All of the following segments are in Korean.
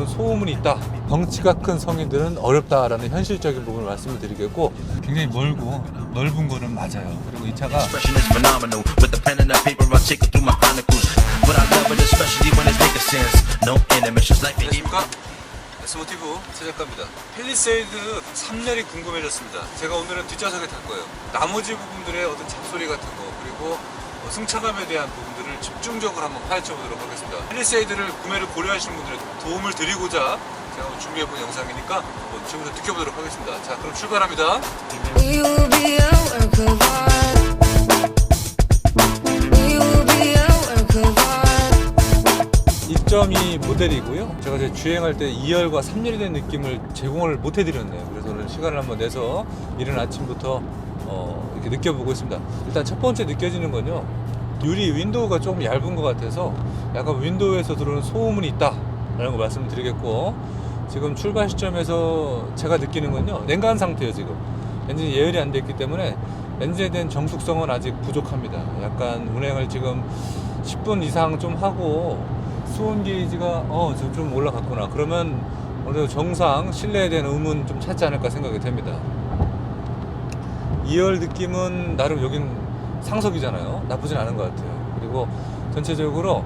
들어오는 소문이 있다. 덩치가 큰 성인들은 어렵다라는 현실적인 부분을 말씀을 드리겠고 굉장히 멀고 넓은 거는 맞아요. 그리고 이 차가. 안녕하십니까? 스모티브 제작가입니다. 펠리세이드 3열이 궁금해졌습니다. 제가 오늘은 뒷좌석에 탈 거예요. 나머지 부분들의 어떤 잡소리 같은 거 그리고 어, 승차감에 대한 부분들을 집중적으로 한번 파헤쳐 보도록 하겠습니다. 펠리세이드를 구매를 고려하시는 분들의 도움을 드리고자 제가 한번 준비해 본 영상이니까 지금부터 느껴보도록 하겠습니다. 자, 그럼 출발합니다. 2.2 모델이고요. 제가 이제 주행할 때 2열과 3열이 된 느낌을 제공을 못 해드렸네요. 그래서 오늘 시간을 한번 내서 이른 아침부터 어, 이렇게 느껴보고 있습니다. 일단 첫 번째 느껴지는 건요. 유리 윈도우가 조금 얇은 것 같아서 약간 윈도우에서 들어오는 소음은 있다라는 거 말씀을 드리겠고 지금 출발 시점에서 제가 느끼는 건요. 냉간 상태예요 지금. 엔진이 예열이 안 됐기 때문에 엔진에 대한 정숙성은 아직 부족합니다. 약간 운행을 지금 10분 이상 좀 하고 수온 게이지가 어 좀 올라갔구나. 그러면 어느 정상 실내에 대한 의문 좀 찾지 않을까 생각이 됩니다. 2열 느낌은 나름 여긴 상석이잖아요. 나쁘진 않은 것 같아요. 그리고 전체적으로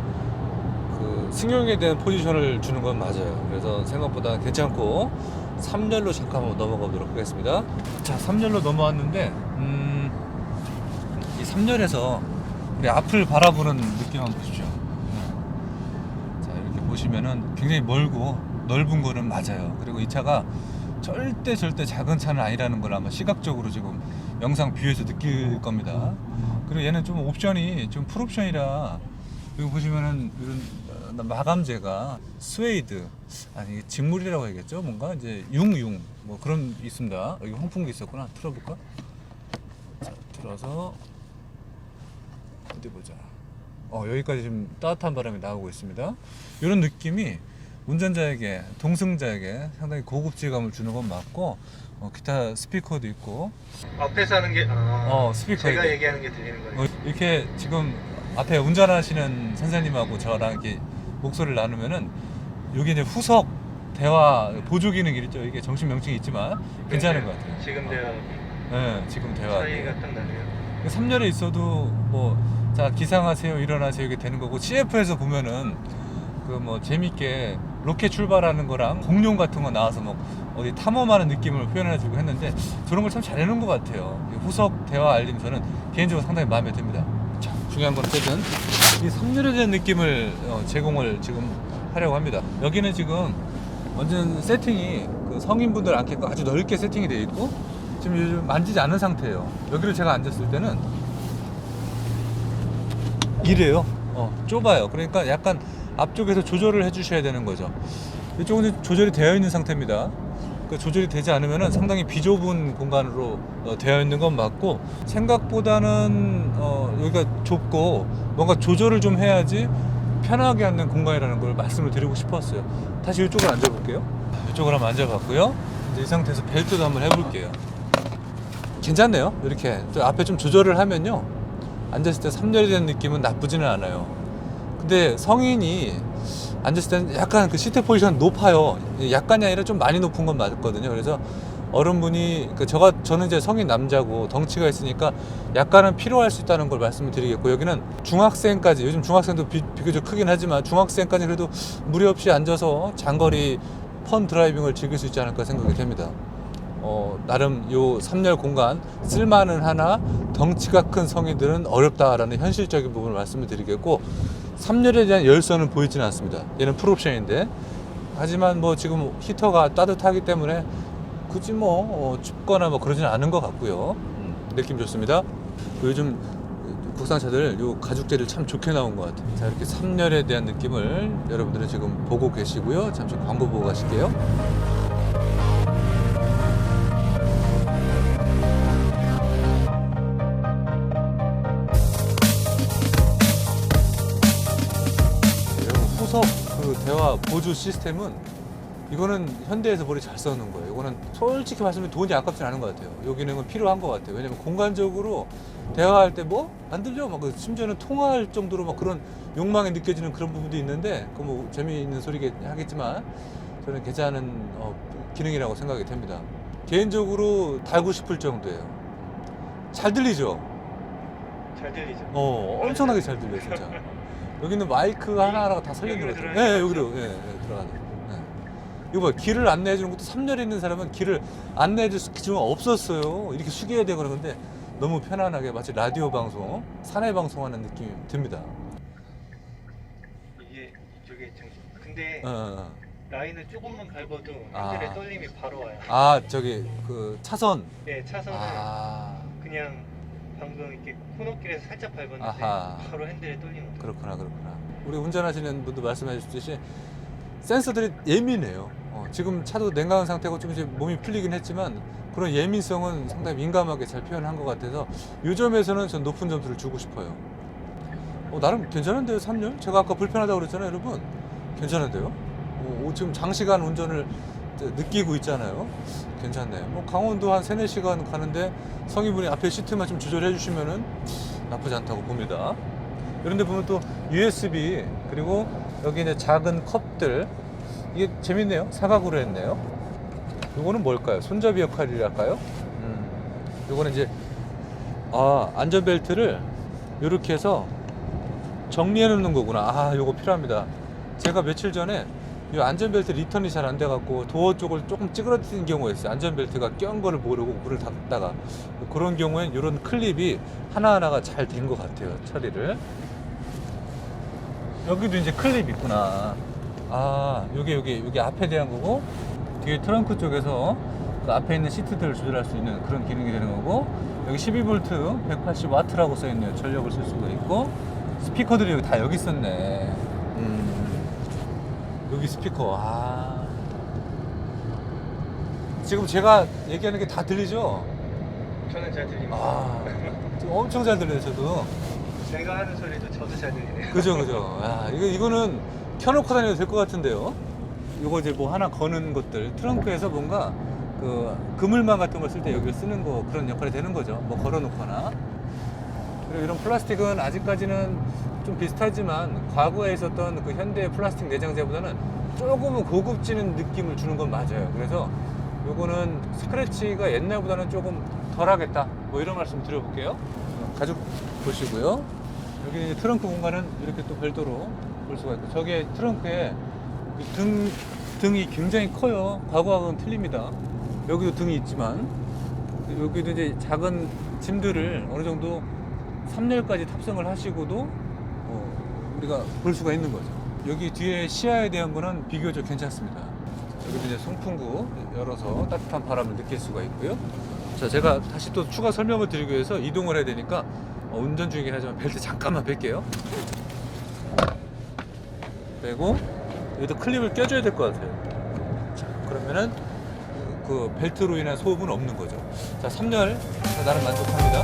그 승용에 대한 포지션을 주는 건 맞아요. 그래서 생각보다 괜찮고 3열로 잠깐 한번 넘어가 보도록 하겠습니다. 자, 3열로 넘어왔는데 음, 이 3열에서 우리 앞을 바라보는 느낌 한번 보십시오. 네. 자, 이렇게 보시면은 굉장히 멀고 넓은 거는 맞아요. 그리고 이 차가 절대 절대 작은 차는 아니라는 걸 아마 시각적으로 지금 영상 뷰에서 느낄 겁니다. 그리고 얘는 좀 옵션이 좀 풀옵션이라 여기 보시면은 이런 어, 마감재가 스웨이드 아니 이게 직물이라고 해야겠죠? 뭔가 이제 융융 뭐 그런 게 있습니다. 여기 홍풍기 있었구나. 틀어볼까? 자, 틀어서 어디 보자. 어, 여기까지 지금 따뜻한 바람이 나오고 있습니다. 이런 느낌이 운전자에게, 동승자에게 상당히 고급지감을 주는 건 맞고, 어, 기타 스피커도 있고, 앞에서 하는 게 아, 어, 스피커 제가 이거. 얘기하는 게 들리는 거예요. 어, 이렇게 지금 앞에 운전하시는 선생님하고 저랑 이렇게 목소리를 나누면은 여기 이제 후석 대화 보조 기능이 있죠. 이게 정식 명칭이 있지만 괜찮은 것 같아요. 지금 대화 네, 지금 대화. 차이가 딱 나네요. 3열에 있어도 뭐 자 기상하세요 일어나세요 이게 되는 거고 CF에서 보면은 그 뭐 재밌게 로켓 출발하는 거랑 공룡 같은 거 나와서 뭐 어디 탐험하는 느낌을 표현해주고 했는데 저런 걸 참 잘해놓은 것 같아요 이 후석 대화 알림 저는 개인적으로 상당히 마음에 듭니다 자 중요한 건 어쨌든 이 3열에 대한 느낌을 어, 제공을 지금 하려고 합니다 여기는 지금 완전 세팅이 그 성인분들 앉게끔 아주 넓게 세팅이 되어 있고 지금 요즘 만지지 않은 상태예요 여기를 제가 앉았을 때는 이래요. 어, 좁아요. 그러니까 약간 앞쪽에서 조절을 해주셔야 되는 거죠. 이쪽은 조절이 되어 있는 상태입니다. 그 조절이 되지 않으면 상당히 비좁은 공간으로 어, 되어 있는 건 맞고 생각보다는 어, 여기가 좁고 뭔가 조절을 좀 해야지 편하게 앉는 공간이라는 걸 말씀을 드리고 싶었어요. 다시 이쪽으로 앉아볼게요. 이쪽으로 한번 앉아봤고요. 이제 이 상태에서 벨트도 한번 해볼게요. 괜찮네요. 이렇게 또 앞에 좀 조절을 하면요. 앉았을 때 3열이 되는 느낌은 나쁘지는 않아요. 근데 성인이 앉았을 때는 약간 그 시트 포지션 높아요. 약간이 아니라 좀 많이 높은 건 맞거든요. 그래서 어른분이 그 저가 저는 이제 성인 남자고 덩치가 있으니까 약간은 필요할 수 있다는 걸 말씀을 드리겠고 여기는 중학생까지 요즘 중학생도 비, 비교적 크긴 하지만 중학생까지 그래도 무리 없이 앉아서 장거리 펀 드라이빙을 즐길 수 있지 않을까 생각이 됩니다. 어, 나름 요 3열 공간 쓸만은 하나 덩치가 큰 성인들은 어렵다라는 현실적인 부분을 말씀을 드리겠고 3열에 대한 열선은 보이지는 않습니다. 얘는 풀옵션인데 하지만 뭐 지금 히터가 따뜻하기 때문에 굳이 뭐 어, 춥거나 뭐 그러지는 않은 것 같고요. 음, 느낌 좋습니다. 요즘 국산차들 요 가죽재를 참 좋게 나온 것 같아요. 자 이렇게 3열에 대한 느낌을 여러분들은 지금 보고 계시고요. 잠시 광고 보고 가실게요. 후석 그 대화 보조 시스템은 이거는 현대에서 머리 잘 써놓은 거예요. 이거는 솔직히 말씀드리면 돈이 아깝진 않은 것 같아요. 여기는 필요한 것 같아요. 왜냐면 공간적으로 대화할 때 뭐? 안 들려? 막그 심지어는 통화할 정도로 막 그런 욕망이 느껴지는 그런 부분도 있는데, 그 뭐 재미있는 소리긴 하겠지만, 저는 괜찮은 어, 기능이라고 생각이 됩니다. 개인적으로 달고 싶을 정도예요. 잘 들리죠? 잘 들리죠? 어, 엄청나게 잘 들려요, 진짜. 여기는 마이크 하나하나가 다 같아요. 들어가는 네, 여기로, 예, 예, 들어가는. 네. 이거 봐, 길을 안내해 주는 것도 3년 있는 사람은 길을 안내해 줄 기준은 없었어요. 이렇게 숙여야 되고 그러는데 너무 편안하게 마치 라디오 방송, 사내 방송하는 느낌이 듭니다. 이게 이쪽에 정 근데 어, 어, 어. 라인을 조금만 밟아도 아. 핸들에 떨림이 바로 와요. 아, 저기, 그, 차선. 네, 차선을 아, 그냥 방금 이렇게 코너길에서 살짝 밟았는데 아하. 바로 핸들에 떨림 오더라고요. 그렇구나, 그렇구나. 우리 운전하시는 분도 말씀해 주셨듯이 센서들이 예민해요. 어, 지금 차도 냉각한 상태고 좀 이제 몸이 풀리긴 했지만 그런 예민성은 상당히 민감하게 잘 표현한 것 같아서 이 점에서는 전 높은 점수를 주고 싶어요. 어, 나름 괜찮은데요, 3열? 제가 아까 불편하다고 그랬잖아요, 여러분. 괜찮은데요? 어, 지금 장시간 운전을 느끼고 있잖아요. 괜찮네요. 뭐 강원도 한 3, 4시간 가는데 성인분이 앞에 시트만 좀 조절해 주시면은 나쁘지 않다고 봅니다. 이런 데 보면 또 USB 그리고 여기 이제 작은 컵들 이게 재밌네요. 사각으로 했네요. 요거는 뭘까요? 손잡이 역할이랄까요? 음. 요거는 이제 아, 안전벨트를 이렇게 해서 정리해 놓는 거구나. 아, 요거 필요합니다. 제가 며칠 전에 이 안전벨트 리턴이 잘 안 돼갖고 도어 쪽을 조금 찌그러뜨린 경우가 있어요. 안전벨트가 껴은 거를 모르고 물을 닫다가 그런 경우엔 이런 클립이 하나하나가 잘 된 것 같아요. 처리를. 여기도 이제 클립 있구나. 아, 요게 요게 요게 앞에 대한 거고 뒤에 트렁크 쪽에서 그 앞에 있는 시트들을 조절할 수 있는 그런 기능이 되는 거고 여기 12V 180W라고 써 있네요. 전력을 쓸 수가 있고 스피커들이 여기 다 여기 있었네. 음. 여기 스피커. 아. 지금 제가 얘기하는 게 다 들리죠? 저는 잘 들립니다. 아. 지금 엄청 잘 들려요, 저도. 제가 하는 소리도 저도 잘 들리네요. 그죠, 그죠. 야, 이거, 이거는 켜놓고 다녀도 될 것 같은데요. 이거 이제 뭐 하나 거는 것들, 트렁크에서 뭔가 그 그물망 같은 걸 쓸 때 여기를 쓰는 거 그런 역할이 되는 거죠. 뭐 걸어놓거나. 그리고 이런 플라스틱은 아직까지는 좀 비슷하지만 과거에 있었던 그 현대 플라스틱 내장재보다는 조금은 고급지는 느낌을 주는 건 맞아요. 그래서 요거는 스크래치가 옛날보다는 조금 덜 하겠다. 뭐 이런 말씀 드려볼게요. 가죽 보시고요. 여기 이제 트렁크 공간은 이렇게 또 별도로 볼 수가 있고 저게 트렁크에 이 등, 등이 굉장히 커요. 과거하고는 틀립니다. 여기도 등이 있지만 여기도 이제 작은 짐들을 어느 정도 3열까지 탑승을 하시고도 어, 우리가 볼 수가 있는 거죠. 여기 뒤에 시야에 대한 거는 비교적 괜찮습니다. 여기도 이제 송풍구 열어서 따뜻한 바람을 느낄 수가 있고요. 자, 제가 다시 또 추가 설명을 드리기 위해서 이동을 해야 되니까 어, 운전 중이긴 하지만 벨트 잠깐만 뺄게요. 빼고 여기도 클립을 껴줘야 될 것 같아요. 자, 그러면은 그 벨트로 인한 소음은 없는 거죠. 자, 3열 나름 만족합니다.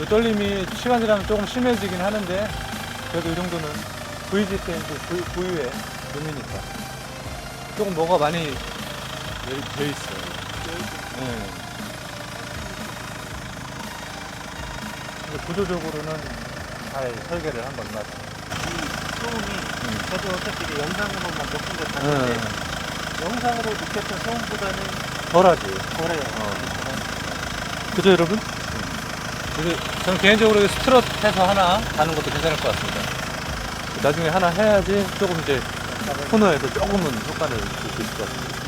이 떨림이 시간 지나면 조금 심해지긴 하는데 그래도 이 정도는 VG 텐트 고유의 룸이니까 조금 뭐가 많이 돼 있어요. 네. 근데 구조적으로는 잘 설계를 한건 맞아요. 소음이 저도 어차피 이게 영상으로만 몇 군데 봤는데 네. 영상으로 느꼈던 소음보다는 덜하지. 덜해요. 그죠 여러분? 저는 개인적으로 스트럿 해서 하나 가는 것도 괜찮을 것 같습니다. 나중에 하나 해야지 조금 이제 코너에서 조금은 효과를 줄수 있을 것 같습니다.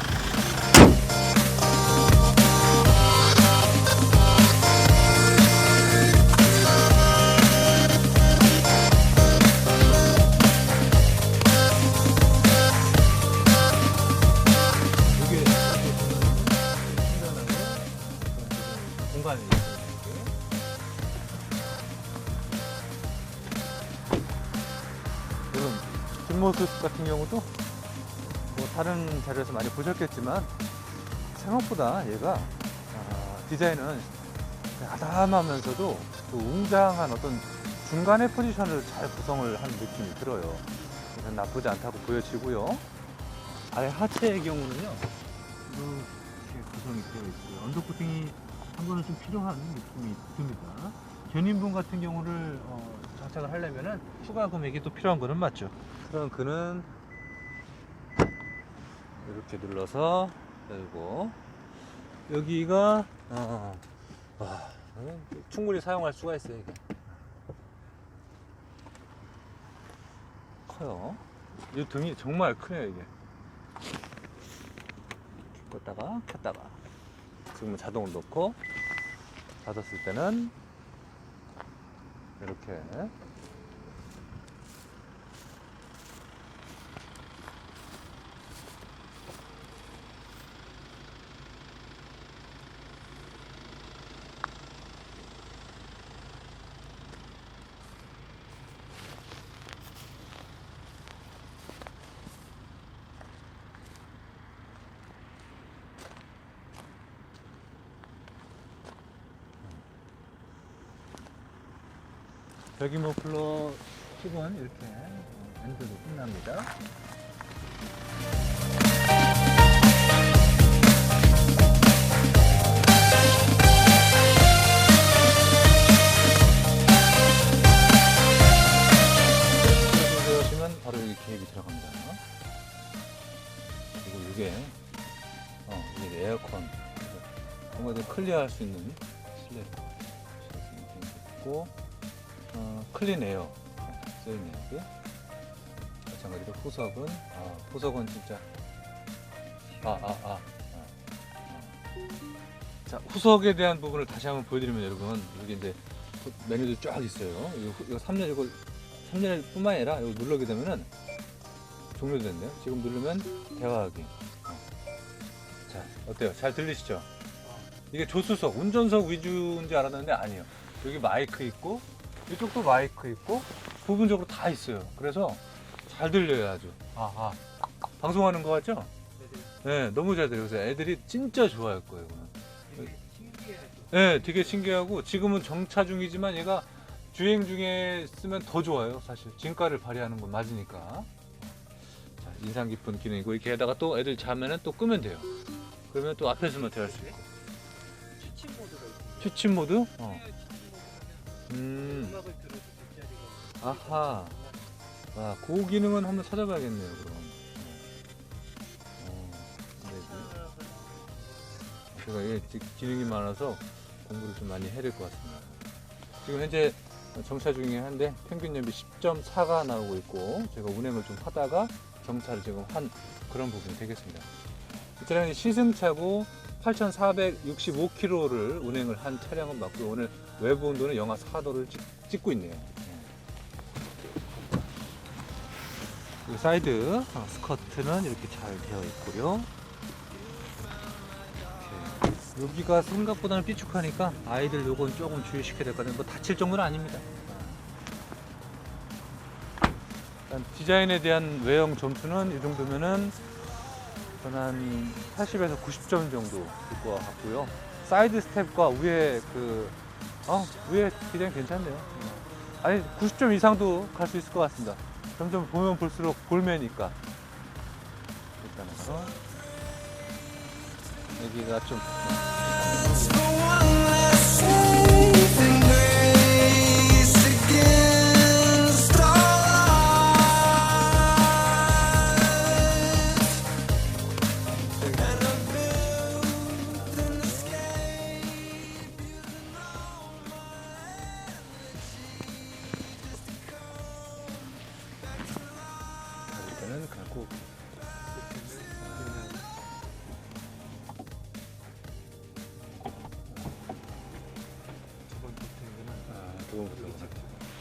자료에서 많이 보셨겠지만 생각보다 얘가 아, 디자인은 아담하면서도 그 웅장한 어떤 중간의 포지션을 잘 구성을 한 느낌이 들어요. 나쁘지 않다고 보여지고요. 아래 하체의 경우는요. 이렇게 구성이 되어 있고요. 언더 코팅이 한 번은 좀 필요한 느낌이 듭니다. 견인분 같은 경우를 어, 장착을 하려면은 추가 금액이 또 필요한 거는 맞죠. 그럼 그는 이렇게 눌러서 열고 여기가 어, 와, 어, 충분히 사용할 수가 있어요. 이게. 커요. 이 등이 정말 크네요 이게. 껐다가 켰다가 지금은 자동으로 놓고 닫았을 때는 이렇게 배기 머플러 팁은 이렇게 엔드로 끝납니다. 하시면 바로 여기 계획이 들어갑니다. 그리고 이게 어 이게 에어컨 뭔가 좀 클리어할 수 있는 어, 클린 에어 써있네요 여기 마찬가지로 후석은 아 후석은 진짜. 아아아. 아, 아, 아. 자 후석에 대한 부분을 다시 한번 보여드리면 여러분 여기 이제 메뉴도 쫙 있어요. 이거, 후- 이거 3년 이거 3년 뿐만 아니라 이거 누르게 되면은 종료됐네요. 지금 누르면 대화하기 어. 자 어때요? 잘 들리시죠? 이게 조수석 운전석 위주인 줄 알았는데 아니에요. 여기 마이크 있고 이쪽도 마이크 있고 부분적으로 다 있어요. 그래서 잘 들려요 아주. 아하. 방송하는 거 같죠? 네, 너무 잘 들려요. 그래서 애들이 진짜 좋아할 거예요. 이거는. 네, 되게 신기하고 지금은 정차 중이지만 얘가 주행 중에 쓰면 더 좋아요. 사실 진가를 발휘하는 건 맞으니까. 자, 인상 깊은 기능이고 이렇게 해다가 또 애들 자면은 또 끄면 돼요. 그러면 또 앞에서만 대할 수 있고. 취침 모드가 있어요. 취침 모드? 어. 음. 음악을 들어도 뒷자리가 아하. 아, 그 기능은 한번 찾아봐야겠네요, 그럼. 어, 네. 제가 이게 지- 기능이 많아서 공부를 좀 많이 해야 될 것 같습니다. 지금 현재 정차 중이긴 한데 평균 연비 10.4가 나오고 있고 제가 운행을 좀 하다가 정차를 지금 한 그런 부분이 되겠습니다. 이 차량이 시승차고 8,465km를 운행을 한 차량은 맞고 오늘 외부 온도는 영하 4도를 찍, 고 있네요. 이 사이드 어, 스커트는 이렇게 잘 되어 있고요. 여기가 생각보다는 삐죽하니까 아이들 요건 조금 주의시켜야 될 것 같아요. 뭐 다칠 정도는 아닙니다. 일단 디자인에 대한 외형 점수는 이 정도면은 저는 한 80에서 90점 정도 될 것 같고요. 사이드 스텝과 위에 그, 어, 위에 디자인 괜찮네요. 아니, 90점 이상도 갈 수 있을 것 같습니다. 점점 보면 볼수록 볼매니까. 일단은, 어, 여기가 좀,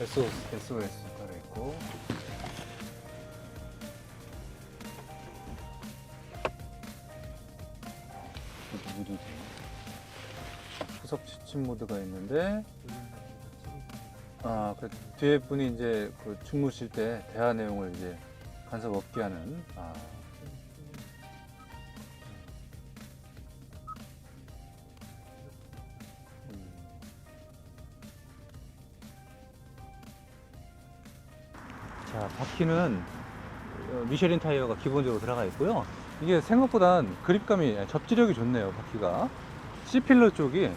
SOS, SOS 가려 있고 모두 후석 지침 모드가 있는데 아, 그 뒤에 분이 이제 그 주무실 때 대화 내용을 이제 간섭 없게 하는. 아. 자, 바퀴는 어, 미쉐린 타이어가 기본적으로 들어가 있고요. 이게 생각보다 그립감이 접지력이 좋네요, 바퀴가. C필러 쪽이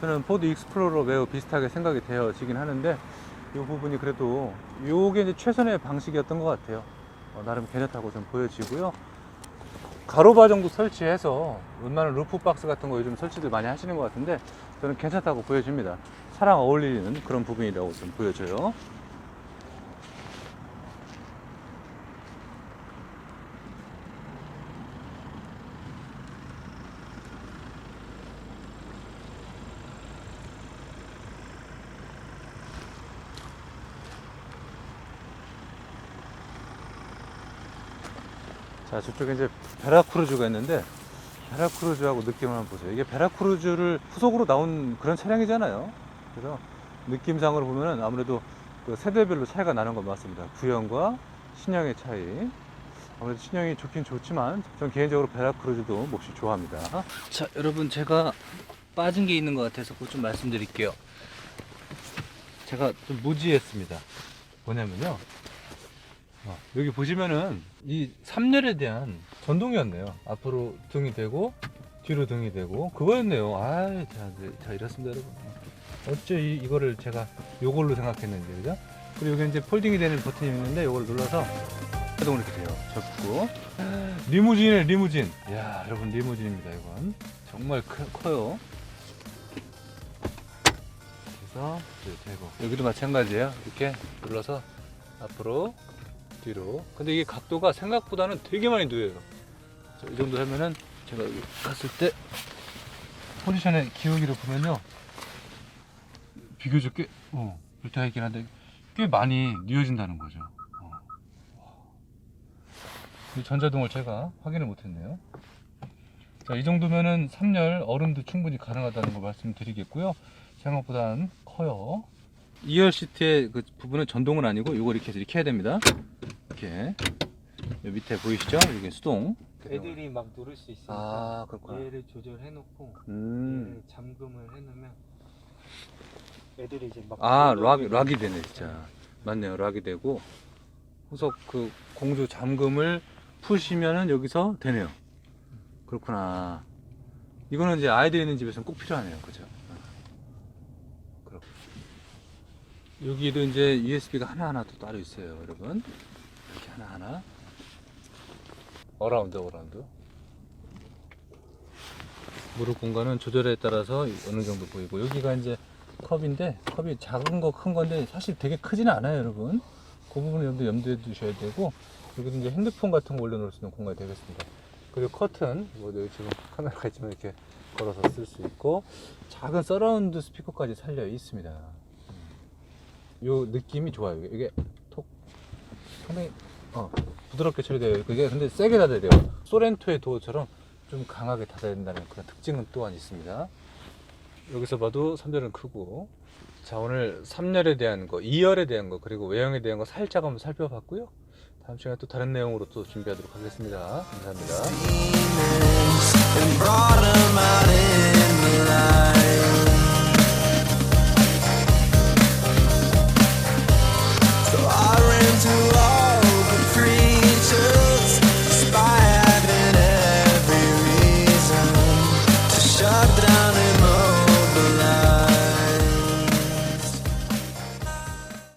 저는 포드 익스플로러 매우 비슷하게 생각이 되어지긴 하는데 이 부분이 그래도 요게 이제 최선의 방식이었던 것 같아요. 어, 나름 괜찮다고 좀 보여지고요. 가로바 정도 설치해서 웬만한 루프 박스 같은 거 요즘 설치들 많이 하시는 것 같은데 저는 괜찮다고 보여집니다. 차랑 어울리는 그런 부분이라고 좀 보여져요. 자, 저쪽에 이제 베라크루즈가 있는데 베라크루즈하고 느낌을 한번 보세요. 이게 베라크루즈를 후속으로 나온 그런 차량이잖아요. 그래서 느낌상으로 보면은 아무래도 그 세대별로 차이가 나는 것 같습니다. 구형과 신형의 차이. 아무래도 신형이 좋긴 좋지만 전 개인적으로 베라크루즈도 몹시 좋아합니다. 자, 여러분 제가 빠진 게 있는 것 같아서 그거 좀 말씀드릴게요. 제가 좀 무지했습니다. 뭐냐면요. 어, 여기 보시면은 이 3열에 대한 전동이었네요. 앞으로 등이 되고 뒤로 등이 되고 그거였네요. 아, 자, 네, 자 이렇습니다, 여러분. 어째 이, 이거를 제가 요걸로 생각했는지 그죠? 그리고 여기 이제 폴딩이 되는 버튼이 있는데 이걸 눌러서 자동으로 이렇게 돼요. 접고 리무진이네 리무진. 야, 여러분 리무진입니다. 이건 정말 크, 커요. 그래서 이제 되고 여기도 마찬가지예요. 이렇게 눌러서 앞으로 뒤로. 근데 이게 각도가 생각보다는 되게 많이 누워요. 자, 이 정도 하면은 제가 여기 갔을 때 포지션의 기울기를 보면요. 비교적 꽤, 어, 불타 있긴 한데 꽤 많이 뉘어진다는 거죠. 어. 이 전자동을 제가 확인을 못했네요. 자, 이 정도면은 3열 어른도 충분히 가능하다는 걸 말씀드리겠고요. 생각보다는 커요. 2열 시트의 그 부분은 전동은 아니고 이걸 이렇게 해서 이렇게 해야 됩니다. 이렇게. 여기 밑에 보이시죠? 이게 수동. 애들이 막 누를 수 있으니까 아, 그렇구나. 얘를 조절해 놓고 음. 얘를 잠금을 해 놓으면 애들이 이제 막 아, 락, 올라오게 락이 되네, 진짜. 맞네요, 락이 되고. 후속 그 공조 잠금을 푸시면은 여기서 되네요. 그렇구나. 이거는 이제 아이들 있는 집에서는 꼭 필요하네요. 그죠? 그렇고. 여기도 이제 USB가 하나하나 또 따로 있어요, 여러분. 이렇게 하나하나. 어라운드, 어라운드. 무릎 공간은 조절에 따라서 어느 정도 보이고 여기가 이제 컵인데 컵이 작은 거 큰 건데 사실 되게 크지는 않아요 여러분 그 부분을 염두, 염두에 두셔야 되고 여기도 이제 핸드폰 같은 거 올려놓을 수 있는 공간이 되겠습니다 그리고 커튼 뭐 여기 지금 카메라가 있지만 이렇게 걸어서 쓸 수 있고 작은 서라운드 스피커까지 살려 있습니다 음. 요 느낌이 좋아요. 이게- 이게 톡 상당히 어, 부드럽게 처리돼요. 그게 근데 세게 닫아야 돼요. 소렌토의 도어처럼 좀 강하게 닫아야 된다는 그런 특징은 또한 있습니다. 여기서 봐도 3열은 크고. 자 오늘 3열에 대한 거 2열에 대한 거 그리고 외형에 대한 거 살짝 한번 살펴봤고요. 다음 시간에 또 다른 내용으로 또 준비하도록 하겠습니다. 감사합니다